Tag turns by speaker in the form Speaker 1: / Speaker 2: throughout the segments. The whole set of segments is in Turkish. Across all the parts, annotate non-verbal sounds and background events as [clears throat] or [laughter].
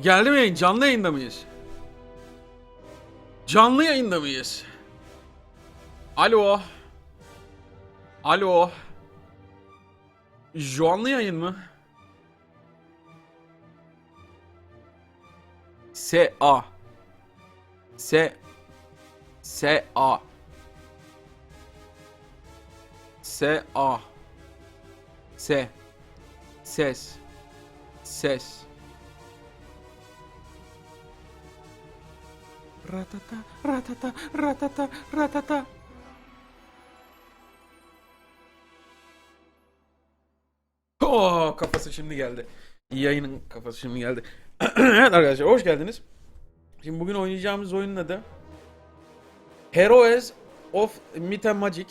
Speaker 1: Geldi mi yayın? Canlı yayında mıyız? Canlı yayında mıyız? Alo. Alo. Canlı yayın mı? S A S S A S A S Ses Ses Ratata ratata ratata ratata Oh kafası şimdi geldi. Yayının kafası şimdi geldi. [clears throat] evet arkadaşlar hoş geldiniz. Şimdi bugün oynayacağımız oyunun adı Heroes of Myth and Magic.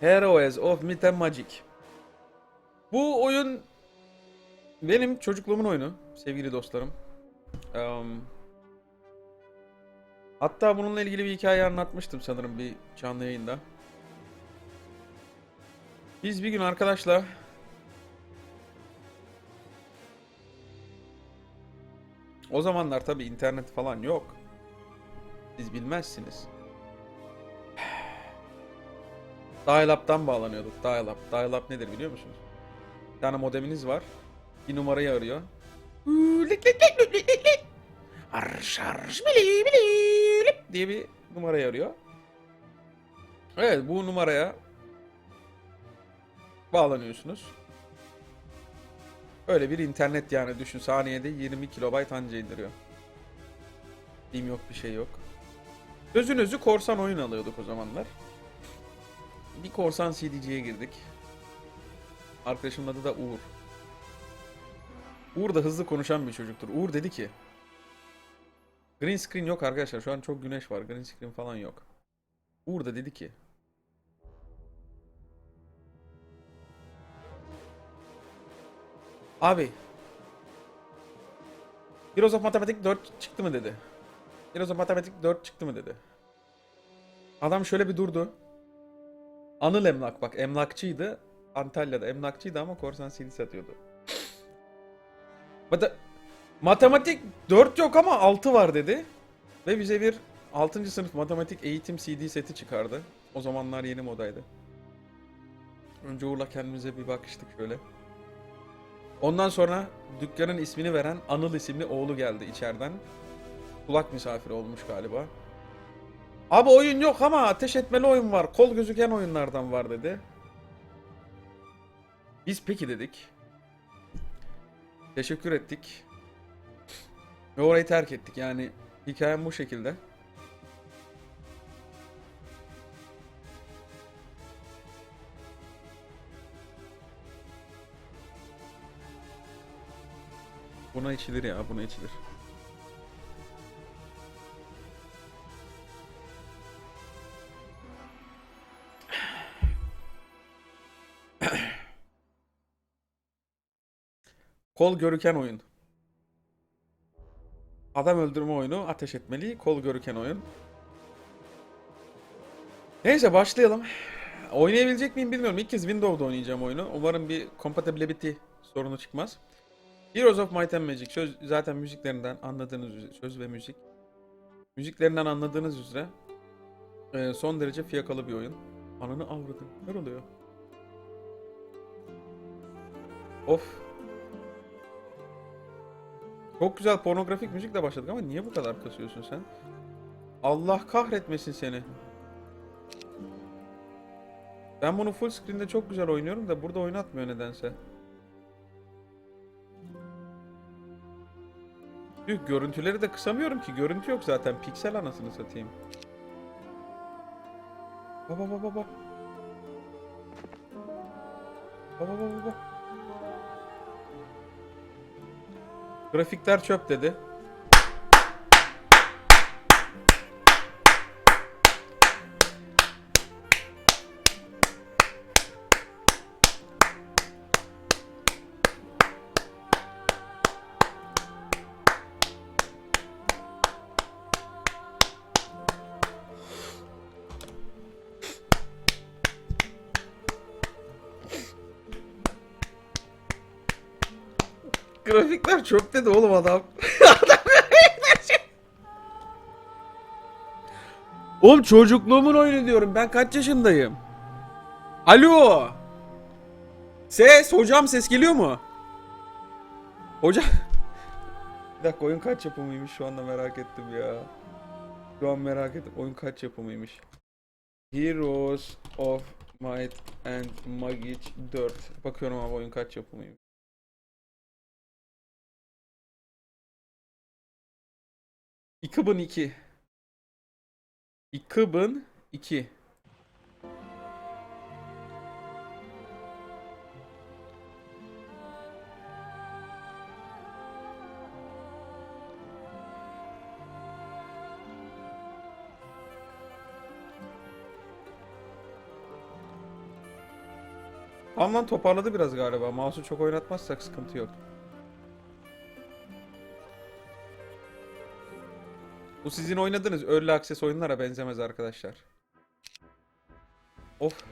Speaker 1: Heroes of Myth and Magic. Bu oyun benim çocukluğumun oyunu sevgili dostlarım. Em, hatta bununla ilgili bir hikaye anlatmıştım sanırım bir canlı yayında. Biz bir gün arkadaşla O zamanlar tabi internet falan yok. Siz bilmezsiniz. [sighs] Dial-up'tan bağlanıyorduk. Dial-up. Dial-up nedir biliyor musunuz? Bir tane modeminiz var. Bir numarayı arıyor. Arş arş bili bili diye bir numarayı arıyor. Evet bu numaraya bağlanıyorsunuz. Öyle bir internet yani düşün saniyede 20 kilobayt anca indiriyor. Film yok bir şey yok. Özünüzü korsan oyun alıyorduk o zamanlar. Bir korsan CD'ciye girdik. Arkadaşımın adı da Uğur. Uğur da hızlı konuşan bir çocuktur. Uğur dedi ki Green screen yok arkadaşlar. Şu an çok güneş var. Green screen falan yok. Uğur da dedi ki Abi Heroes of Matematik 4 çıktı mı dedi. Heroes of Matematik 4 çıktı mı dedi. Adam şöyle bir durdu. Anıl Emlak bak emlakçıydı. Antalya'da emlakçıydı ama korsan CD satıyordu. Mata- matematik 4 yok ama 6 var dedi. Ve bize bir 6. sınıf matematik eğitim CD seti çıkardı. O zamanlar yeni modaydı. Önce Uğur'la kendimize bir bakıştık şöyle. Ondan sonra dükkanın ismini veren Anıl isimli oğlu geldi içeriden. Kulak misafiri olmuş galiba. Abi oyun yok ama ateş etmeli oyun var. Kol gözüken oyunlardan var dedi. Biz peki dedik. Teşekkür ettik. Ve orayı terk ettik. Yani hikayem bu şekilde. Buna içilir ya, buna içilir. Kol görüken oyun. Adam öldürme oyunu, ateş etmeli, kol görüken oyun. Neyse başlayalım. Oynayabilecek miyim bilmiyorum. İlk kez Windows'da oynayacağım oyunu. Umarım bir compatibility sorunu çıkmaz. Heroes of Might and Magic söz, zaten müziklerinden anladığınız üzere söz ve müzik. Müziklerinden anladığınız üzere e, son derece fiyakalı bir oyun. Ananı avradın. Ne oluyor? Of. Çok güzel pornografik müzikle başladık ama niye bu kadar kasıyorsun sen? Allah kahretmesin seni. Ben bunu full screen'de çok güzel oynuyorum da burada oynatmıyor nedense. Yok görüntüleri de kısamıyorum ki. Görüntü yok zaten. Piksel anasını satayım. Baba baba baba. Baba baba baba. Grafikler çöp dedi. Grafikler çöp dedi oğlum adam. [laughs] oğlum çocukluğumun oyunu diyorum. Ben kaç yaşındayım? Alo. Ses hocam ses geliyor mu? Hocam. Bir dakika oyun kaç yapımıymış şu anda merak ettim ya. Şu an merak ettim. Oyun kaç yapımıymış? Heroes of Might and Magic 4. Bakıyorum abi oyun kaç yapımıymış. İkıbın 2. İkıbın 2. Tamam toparladı biraz galiba. Mouse'u çok oynatmazsak sıkıntı yok. Bu sizin oynadığınız Early Access oyunlara benzemez arkadaşlar. Of.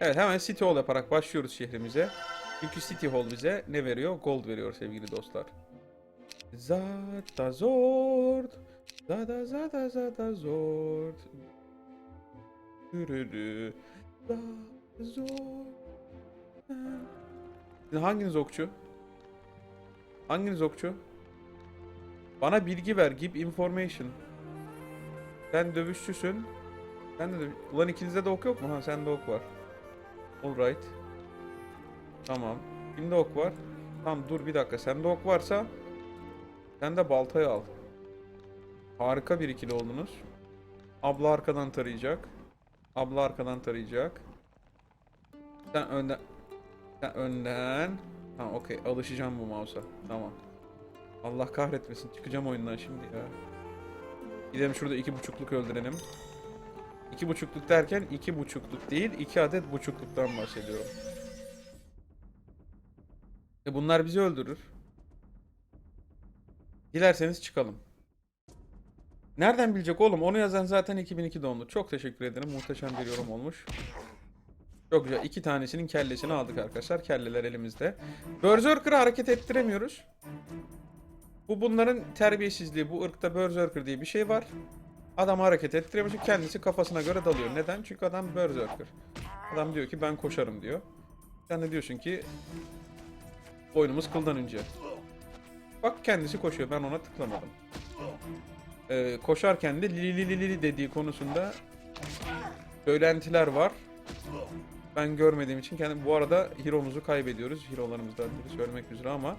Speaker 1: Evet hemen City Hall yaparak başlıyoruz şehrimize. Çünkü City Hall bize ne veriyor? Gold veriyor sevgili dostlar. Zata zord. Zada zada zada zord. Dürürü. Zada zord. Hanginiz okçu? Hanginiz okçu? Bana bilgi ver. Give information. Sen dövüşçüsün. Sen de döv- Ulan ikinizde de ok yok mu? Ha sende ok var. Alright. Tamam. Kimde ok var? Tamam dur bir dakika. Sende ok varsa sen de baltayı al. Harika bir ikili oldunuz. Abla arkadan tarayacak. Abla arkadan tarayacak. Sen önden... Sen önden... Ha okey alışacağım bu mouse'a. Tamam. Allah kahretmesin çıkacağım oyundan şimdi ya. Gidelim şurada iki buçukluk öldürelim. İki buçukluk derken iki buçukluk değil iki adet buçukluktan bahsediyorum. E bunlar bizi öldürür. Dilerseniz çıkalım. Nereden bilecek oğlum? Onu yazan zaten 2002 doğumlu. Çok teşekkür ederim. Muhteşem bir yorum olmuş. Çok güzel. İki tanesinin kellesini aldık arkadaşlar. Kelleler elimizde. Berserker'ı hareket ettiremiyoruz. Bu bunların terbiyesizliği. Bu ırkta Berserker diye bir şey var. Adam hareket ettiremiyor. Kendisi kafasına göre dalıyor. Neden? Çünkü adam Berserker. Adam diyor ki ben koşarım diyor. Sen de diyorsun ki oyunumuz kıldan önce. Bak kendisi koşuyor. Ben ona tıklamadım. Ee, koşarken de li li li li dediği konusunda söylentiler var. Ben görmediğim için kendim bu arada hero'muzu kaybediyoruz. Hero'larımızdan biri söylemek üzere ama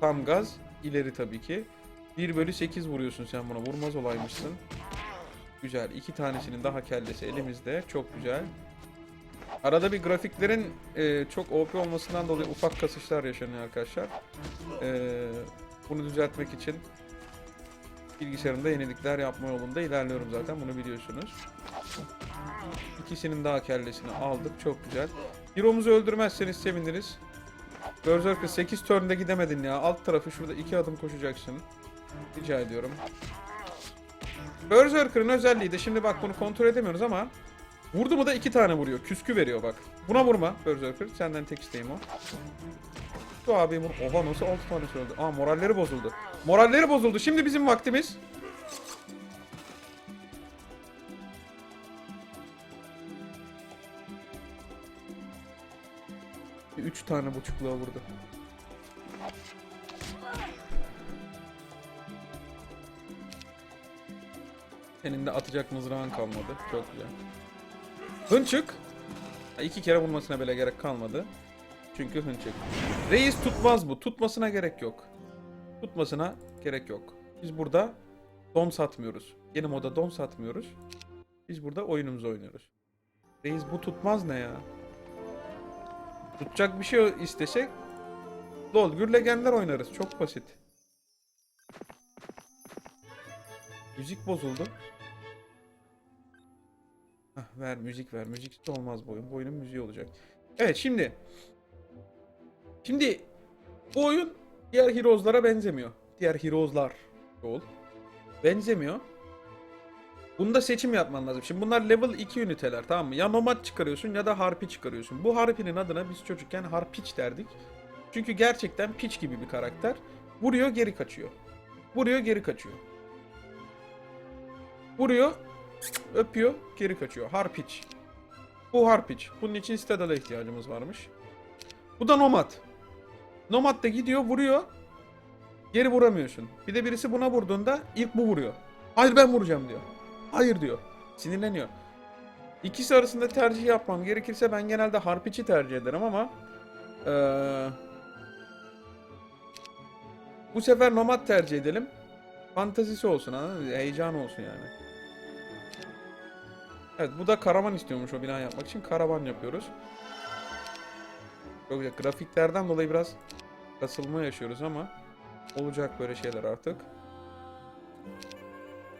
Speaker 1: tam gaz ileri tabii ki. 1 bölü 8 vuruyorsun sen buna. Vurmaz olaymışsın. Güzel. iki tanesinin daha kellesi elimizde. Çok güzel. Arada bir grafiklerin e, çok OP olmasından dolayı ufak kasışlar yaşanıyor arkadaşlar. E, bunu düzeltmek için bilgisayarımda yenilikler yapma yolunda ilerliyorum zaten. Bunu biliyorsunuz. İkisinin daha kellesini aldık. Çok güzel. Hero'muzu öldürmezseniz seviniriz. Berserker 8 turn'de gidemedin ya. Alt tarafı şurada 2 adım koşacaksın. Rica ediyorum. Berserker'ın özelliği de şimdi bak bunu kontrol edemiyoruz ama vurdu mu da 2 tane vuruyor. Küskü veriyor bak. Buna vurma Berserker. Senden tek isteğim o. Şu abi vur. Oha nasıl 6 tane öldü. Aa moralleri bozuldu. Moralleri bozuldu. Şimdi bizim vaktimiz. Bir Üç tane buçukluğa vurdu. Senin de atacak mızrağın kalmadı. Çok güzel. Hınçık. İki kere vurmasına bile gerek kalmadı. Çünkü hınçık. Reis tutmaz bu. Tutmasına gerek yok. Tutmasına gerek yok. Biz burada don satmıyoruz. Yeni moda don satmıyoruz. Biz burada oyunumuzu oynuyoruz. Reis bu tutmaz ne ya? Tutacak bir şey istesek Lol Gür Legendler oynarız. Çok basit. Müzik bozuldu. Hah, ver müzik ver. Müzik olmaz bu oyun. Bu oyunun müziği olacak. Evet şimdi. Şimdi bu oyun diğer Heroes'lara benzemiyor. Diğer Heroes'lar ol. Benzemiyor. Bunda seçim yapman lazım. Şimdi bunlar level 2 üniteler tamam mı? Ya nomad çıkarıyorsun ya da harpi çıkarıyorsun. Bu harpinin adına biz çocukken harpiç derdik. Çünkü gerçekten piç gibi bir karakter. Vuruyor geri kaçıyor. Vuruyor geri kaçıyor. Vuruyor öpüyor geri kaçıyor. Harpiç. Bu harpiç. Bunun için Citadel'e ihtiyacımız varmış. Bu da Nomad. Nomad da gidiyor vuruyor. Geri vuramıyorsun. Bir de birisi buna vurduğunda ilk bu vuruyor. Hayır ben vuracağım diyor. Hayır diyor. Sinirleniyor. İkisi arasında tercih yapmam gerekirse ben genelde harpiçi tercih ederim ama eee, bu sefer nomad tercih edelim. Fantazisi olsun anladın mı? Heyecan olsun yani. Evet bu da karavan istiyormuş o bina yapmak için. Karavan yapıyoruz. Çok güzel. Grafiklerden dolayı biraz kasılma yaşıyoruz ama olacak böyle şeyler artık.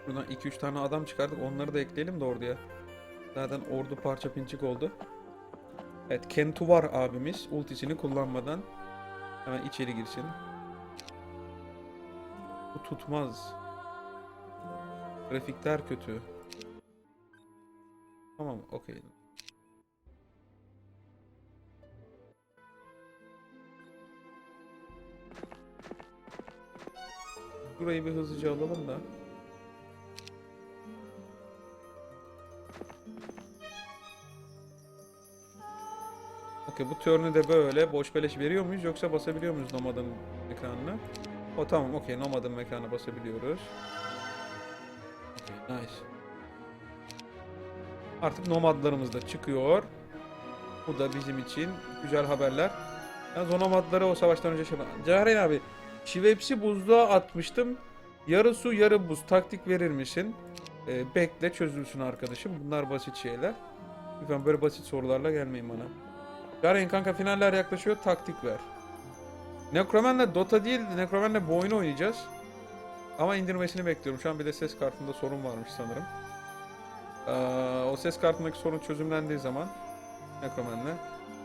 Speaker 1: Buradan 2-3 tane adam çıkardık. Onları da ekleyelim de orduya. Zaten ordu parça pinçik oldu. Evet Kentu var abimiz. Ultisini kullanmadan hemen içeri girsin. Bu tutmaz. Grafikler kötü. Tamam okey. Burayı bir hızlıca alalım da. Okey bu turn'ü de böyle boş beleş veriyor muyuz yoksa basabiliyor muyuz Nomad'ın ekranına? O tamam okey Nomad'ın mekanına basabiliyoruz. Okey nice. Artık Nomad'larımız da çıkıyor. Bu da bizim için güzel haberler. Yalnız o Nomad'ları o savaştan önce şey Cahreyn abi Şivepsi buzluğa atmıştım. Yarı su yarı buz taktik verir misin? Ee, bekle çözülsün arkadaşım. Bunlar basit şeyler. Lütfen böyle basit sorularla gelmeyin bana. Garen kanka finaller yaklaşıyor taktik ver. Necroman'la Dota değil Necroman'la bu oyunu oynayacağız. Ama indirmesini bekliyorum. Şu an bir de ses kartında sorun varmış sanırım. Ee, o ses kartındaki sorun çözümlendiği zaman Necroman'la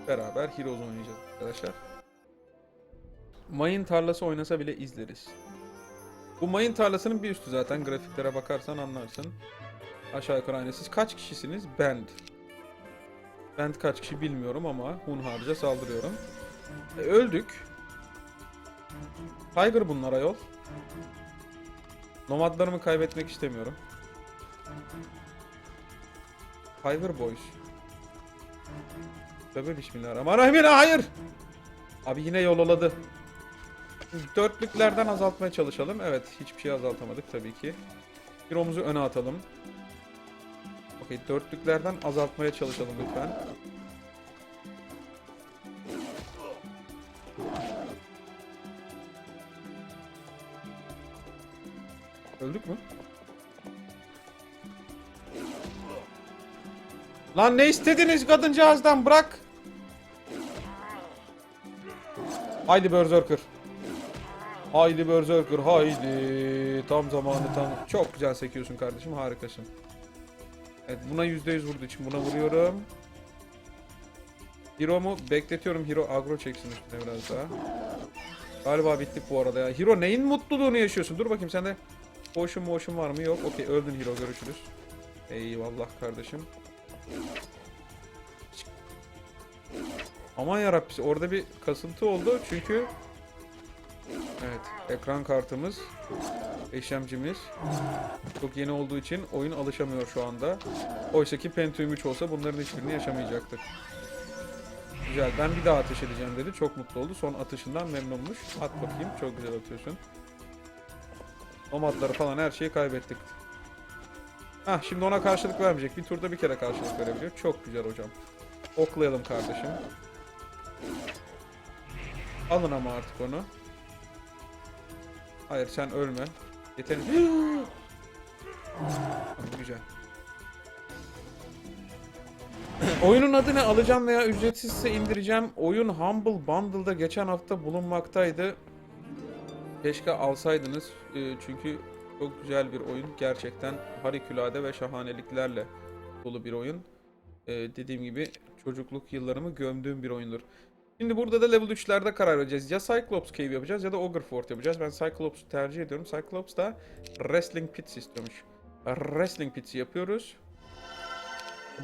Speaker 1: beraber Heroes oynayacağız arkadaşlar. Mayın tarlası oynasa bile izleriz. Bu mayın tarlasının bir üstü zaten. Grafiklere bakarsan anlarsın. Aşağı yukarı aynı. Siz kaç kişisiniz? Band. Ben kaç kişi bilmiyorum ama hunharca saldırıyorum. E, öldük. Tiger bunlar ayol. Nomadlarımı kaybetmek istemiyorum. Tiger Boys. Tövbe bismillahirrahmanirrahim. Hayır. Abi yine yololadı. Dörtlüklerden azaltmaya çalışalım. Evet hiçbir şey azaltamadık tabii ki. Hero'muzu öne atalım. Okey dörtlüklerden azaltmaya çalışalım lütfen. Öldük mü? Lan ne istediniz kadıncağızdan bırak. Haydi Berserker. Haydi Berserker haydi. Tam zamanı tam. Çok güzel sekiyorsun kardeşim harikasın. Evet buna %100 vurduğu için buna vuruyorum. Hero'mu bekletiyorum. Hero agro çeksin üstüne biraz daha. Galiba bittik bu arada ya. Hero neyin mutluluğunu yaşıyorsun? Dur bakayım sende motion motion var mı? Yok. Okey öldün Hero görüşürüz. Eyvallah kardeşim. Aman yarabbim orada bir kasıntı oldu çünkü Evet ekran kartımız işlemcimiz çok yeni olduğu için oyun alışamıyor şu anda. Oysa ki Pentium 3 olsa bunların hiçbirini yaşamayacaktık. Güzel ben bir daha ateş edeceğim dedi çok mutlu oldu son atışından memnunmuş. At bakayım çok güzel atıyorsun. Nomadları falan her şeyi kaybettik. Hah şimdi ona karşılık vermeyecek. Bir turda bir kere karşılık verebiliyor. Çok güzel hocam. Oklayalım kardeşim. Alın ama artık onu. Hayır sen ölme. Yeter. [gasps] Güzel. Oyunun adı ne? Alacağım veya ücretsizse indireceğim. Oyun Humble Bundle'da geçen hafta bulunmaktaydı. Keşke alsaydınız. Ee, çünkü çok güzel bir oyun. Gerçekten harikulade ve şahaneliklerle dolu bir oyun. Ee, dediğim gibi çocukluk yıllarımı gömdüğüm bir oyundur. Şimdi burada da level 3'lerde karar vereceğiz. Ya Cyclops Cave yapacağız ya da Ogre Fort yapacağız. Ben Cyclops'u tercih ediyorum. Cyclops da Wrestling Pits istiyormuş. Wrestling Pits'i yapıyoruz.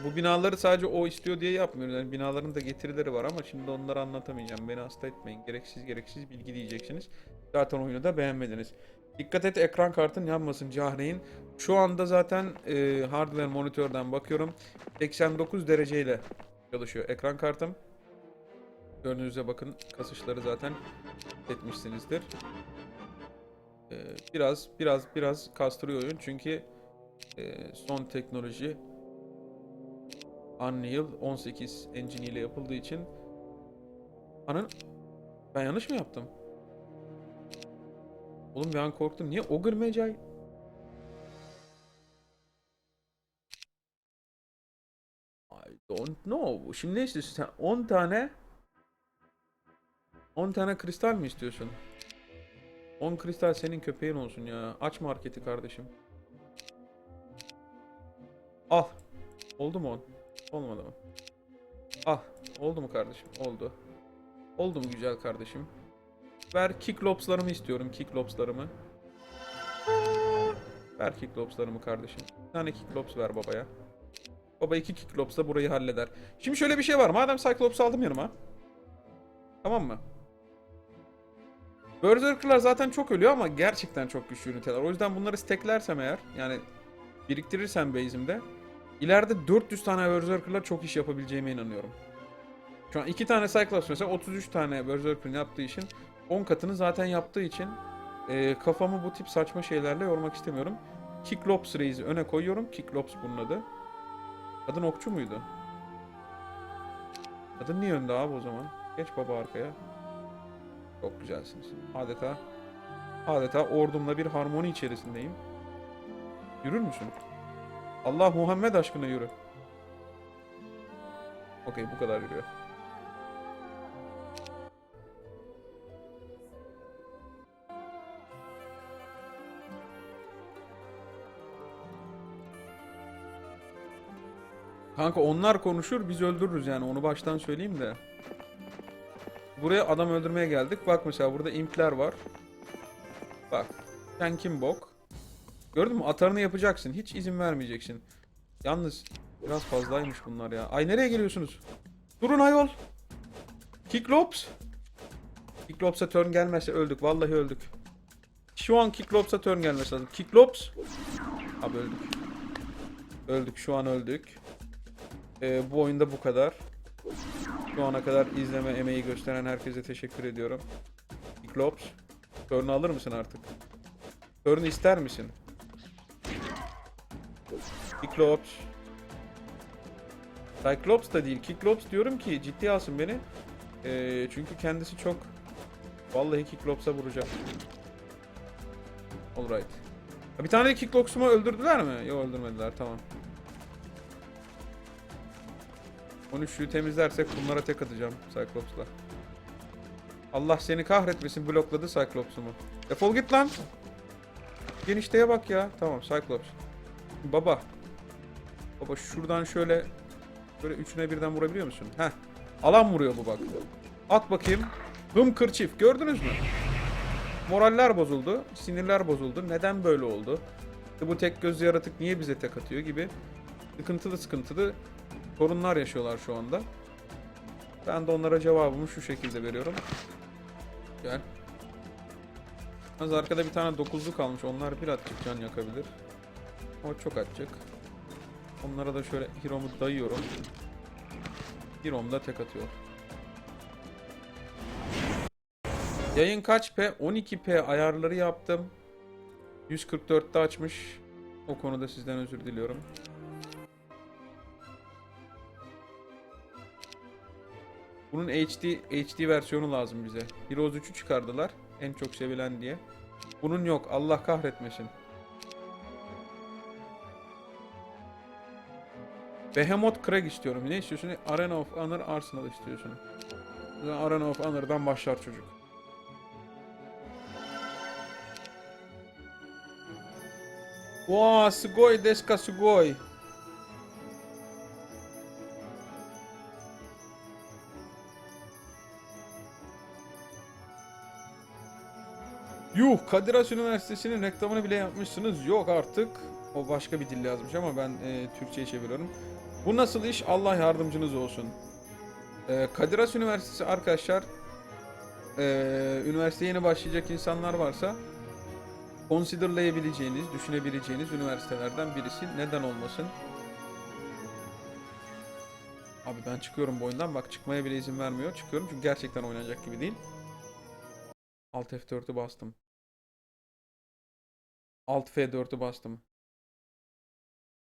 Speaker 1: Bu binaları sadece o istiyor diye yapmıyoruz. Yani binaların da getirileri var ama şimdi onları anlatamayacağım. Beni hasta etmeyin. Gereksiz gereksiz bilgi diyeceksiniz. Zaten oyunu da beğenmediniz. Dikkat et ekran kartın yanmasın Cahreyn. Şu anda zaten e, hardware monitörden bakıyorum. 89 dereceyle çalışıyor ekran kartım. Gördüğünüzde bakın kasışları zaten etmişsinizdir. E, biraz biraz biraz kastırıyor oyun çünkü e, son teknoloji Unreal 18 engine ile yapıldığı için Anın ben yanlış mı yaptım? Oğlum bir an korktum. Niye Ogre Magi? I don't know. Şimdi istiyorsun sen? 10 tane 10 tane kristal mi istiyorsun? 10 kristal senin köpeğin olsun ya. Aç marketi kardeşim. Al. Oldu mu 10? Olmadı mı? Al. Oldu mu kardeşim? Oldu. Oldu mu güzel kardeşim? Ver kicklopslarımı istiyorum. Kicklopslarımı. Ver kicklopslarımı kardeşim. Bir tane kicklops ver babaya. Baba iki kicklopsla burayı halleder. Şimdi şöyle bir şey var. Madem Cyclops aldım yanıma. Tamam mı? Berserker'lar zaten çok ölüyor ama gerçekten çok güçlü üniteler. O yüzden bunları stacklersem eğer yani biriktirirsem base'imde ileride 400 tane Berserker'la çok iş yapabileceğime inanıyorum. Şu an 2 tane Cyclops mesela 33 tane Berserker'ın yaptığı için 10 katını zaten yaptığı için e, kafamı bu tip saçma şeylerle yormak istemiyorum. Kiklops Reis'i öne koyuyorum. Kiklops bunun adı. Adın okçu muydu? Adın niye önde abi o zaman? Geç baba arkaya. Çok güzelsiniz. Adeta adeta ordumla bir harmoni içerisindeyim. Yürür müsün? Allah Muhammed aşkına yürü. Okey bu kadar yürüyor. Kanka onlar konuşur biz öldürürüz yani onu baştan söyleyeyim de. Buraya adam öldürmeye geldik. Bak mesela burada impler var. Bak. Sen kim bok? Gördün mü? Atarını yapacaksın. Hiç izin vermeyeceksin. Yalnız biraz fazlaymış bunlar ya. Ay nereye geliyorsunuz? Durun ayol. Kiklops. Kiklops'a turn gelmezse öldük. Vallahi öldük. Şu an Kiklops'a turn gelmesi lazım. Kiklops. Abi öldük. Öldük. Şu an öldük. Ee, bu oyunda bu kadar. Şu ana kadar izleme emeği gösteren herkese teşekkür ediyorum. Kiklops. Turn'u alır mısın artık? Turn'u ister misin? Kiklops. Cyclops da değil. Kiklops diyorum ki ciddiye alsın beni. Ee, çünkü kendisi çok... Vallahi Kiklops'a vuracak. Alright. Bir tane de Kiklops'umu öldürdüler mi? Yok öldürmediler tamam. 13'lüyü temizlersek bunlara tek atacağım Cyclops'la. Allah seni kahretmesin blokladı Cyclops'umu. Defol git lan. Genişteye bak ya. Tamam Cyclops. Baba. Baba şuradan şöyle böyle üçüne birden vurabiliyor musun? Heh. Alan vuruyor bu bak. At bakayım. Hımkır çift. Gördünüz mü? Moraller bozuldu. Sinirler bozuldu. Neden böyle oldu? Bu tek gözlü yaratık niye bize tek atıyor gibi. Sıkıntılı sıkıntılı sorunlar yaşıyorlar şu anda. Ben de onlara cevabımı şu şekilde veriyorum. Gel. Az arkada bir tane dokuzlu kalmış. Onlar bir atacak can yakabilir. O çok atacak. Onlara da şöyle Hiro'mu dayıyorum. Hiro'm da tek atıyor. Yayın kaç P? 12P ayarları yaptım. 144'te açmış. O konuda sizden özür diliyorum. Bunun HD HD versiyonu lazım bize. Heroes 3'ü çıkardılar. En çok sevilen diye. Bunun yok. Allah kahretmesin. Behemoth Craig istiyorum. Ne istiyorsun? Arena of Honor Arsenal istiyorsun. Arena of Honor'dan başlar çocuk. Wow, sugoi desu ka sugoi. Yuh, Kadir Has Üniversitesi'nin reklamını bile yapmışsınız. Yok artık. O başka bir dil yazmış ama ben e, Türkçe'ye çeviriyorum. Bu nasıl iş? Allah yardımcınız olsun. Ee, Kadir Has Üniversitesi arkadaşlar ee, üniversiteye yeni başlayacak insanlar varsa considerlayabileceğiniz, düşünebileceğiniz üniversitelerden birisi. Neden olmasın? Abi ben çıkıyorum bu oyundan. Bak çıkmaya bile izin vermiyor. Çıkıyorum çünkü gerçekten oynanacak gibi değil. Alt F4'ü bastım. Alt F4'ü bastım.